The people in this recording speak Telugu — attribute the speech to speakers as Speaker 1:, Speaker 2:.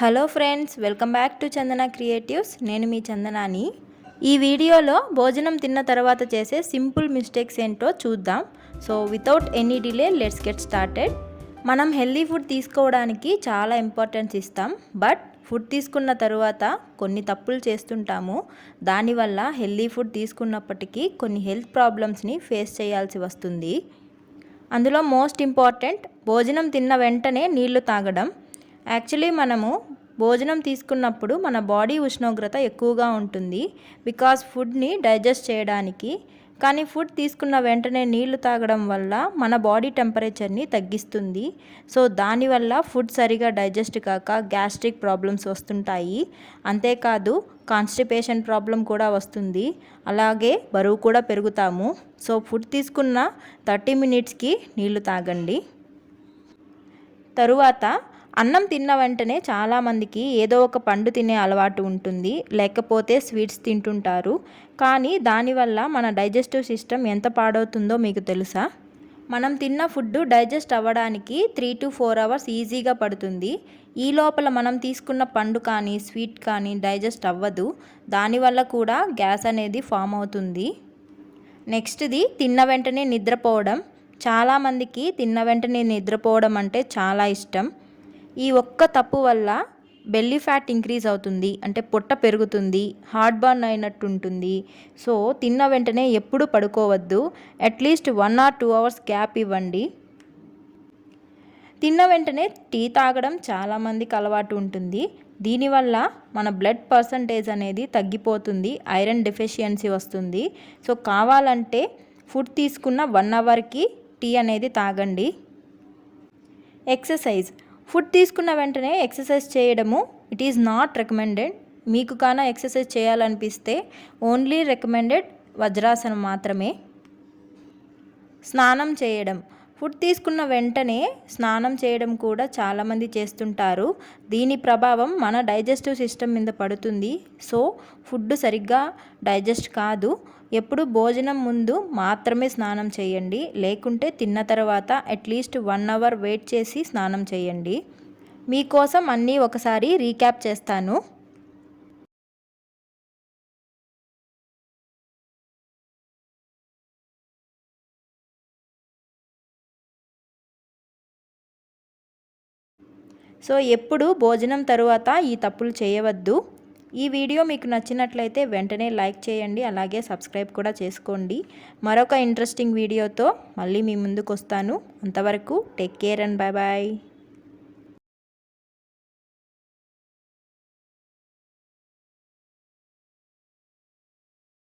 Speaker 1: Hello friends welcome back to Chandana creatives. నేను మీ చందనాని. ఈ వీడియోలో భోజనం తిన్న తర్వాత చేసే సింపుల్ మిస్టేక్స్ ఏంటో చూద్దాం. So without any delay let's get started మనం హెల్దీ ఫుడ్ తీసుకోవడానికి చాలా ఇంపార్టెన్స్ ఇస్తాం. బట్ ఫుడ్ తీసుకున్న తరువాత కొన్ని తప్పులు చేస్తుంటాము. దానివల్ల హెల్దీ ఫుడ్ తీసుకున్నప్పటికీ కొన్ని హెల్త్ ప్రాబ్లమ్స్ని ఫేస్ చేయాల్సి వస్తుంది. అందులో మోస్ట్ ఇంపార్టెంట్ భోజనం తిన్న వెంటనే నీళ్ళు తాగడం. యాక్చువల్లీ మనము భోజనం తీసుకున్నప్పుడు మన బాడీ ఉష్ణోగ్రత ఎక్కువగా ఉంటుంది బికాస్ ఫుడ్ని డైజెస్ట్ చేయడానికి. కానీ ఫుడ్ తీసుకున్న వెంటనే నీళ్ళు తాగడం వల్ల మన బాడీ టెంపరేచర్ని తగ్గిస్తుంది. సో దానివల్ల ఫుడ్ సరిగా డైజెస్ట్ కాక గ్యాస్ట్రిక్ ప్రాబ్లమ్స్ వస్తుంటాయి. అంతేకాదు కాన్స్టిపేషన్ ప్రాబ్లం కూడా వస్తుంది. అలాగే బరువు కూడా పెరుగుతాము. సో ఫుడ్ తీసుకున్న థర్టీ మినిట్స్కి నీళ్ళు తాగండి. తరువాత అన్నం తిన్న వెంటనే చాలామందికి ఏదో ఒక పండు తినే అలవాటు ఉంటుంది లేకపోతే స్వీట్స్ తింటుంటారు. కానీ దానివల్ల మన డైజెస్టివ్ సిస్టమ్ ఎంత పాడవుతుందో మీకు తెలుసా? మనం తిన్న ఫుడ్ డైజెస్ట్ అవ్వడానికి త్రీ టు ఫోర్ అవర్స్ ఈజీగా పడుతుంది. ఈ లోపల మనం తీసుకున్న పండు కానీ స్వీట్ కానీ డైజెస్ట్ అవ్వదు. దానివల్ల కూడా గ్యాస్ అనేది ఫామ్ అవుతుంది. నెక్స్ట్ది తిన్న వెంటనే నిద్రపోవడం. చాలామందికి తిన్న వెంటనే నిద్రపోవడం అంటే చాలా ఇష్టం. ఈ ఒక్క తప్పు వల్ల బెల్లీ ఫ్యాట్ ఇంక్రీజ్ అవుతుంది అంటే పొట్ట పెరుగుతుంది హార్ట్ బర్న్ అయినట్టు ఉంటుంది సో తిన్న వెంటనే ఎప్పుడు పడుకోవద్దు. At least one or two hours gap ఇవ్వండి. తిన్న వెంటనే టీ తాగడం చాలామందికి అలవాటు ఉంటుంది. దీనివల్ల మన బ్లడ్ పర్సంటేజ్ అనేది తగ్గిపోతుంది ఐరన్ డెఫిషియన్సీ వస్తుంది. సో కావాలంటే ఫుడ్ తీసుకున్న వన్ అవర్కి టీ అనేది తాగండి. ఎక్సర్సైజ్ ఫుడ్ తీసుకున్న వెంటనే ఎక్సర్సైజ్ చేయడము ఇట్ ఈజ్ నాట్ రికమెండెడ్ మీకు కాన ఎక్సర్సైజ్ చేయాలనిపిస్తే ఓన్లీ రికమెండెడ్ వజ్రాసనం మాత్రమే. స్నానం చేయడం. ఫుడ్ తీసుకున్న వెంటనే స్నానం చేయడం కూడా చాలామంది చేస్తుంటారు. దీని ప్రభావం మన డైజెస్టివ్ సిస్టమ్ మీద పడుతుంది. సో ఫుడ్ సరిగ్గా డైజెస్ట్ కాదు. ఎప్పుడు భోజనం ముందు మాత్రమే స్నానం చేయండి. లేకుంటే తిన్న తర్వాత అట్లీస్ట్ వన్ అవర్ వెయిట్ చేసి స్నానం చేయండి. మీకోసం అన్నీ ఒకసారి రీక్యాప్ చేస్తాను. సో ఎప్పుడు భోజనం తరువాత ఈ తప్పులు చేయవద్దు. ఈ వీడియో మీకు నచ్చినట్లయితే వెంటనే లైక్ చేయండి అలాగే సబ్స్క్రైబ్ కూడా చేసుకోండి. మరొక ఇంట్రెస్టింగ్ వీడియోతో మళ్ళీ మీ ముందుకు వస్తాను అంతవరకు take care and bye bye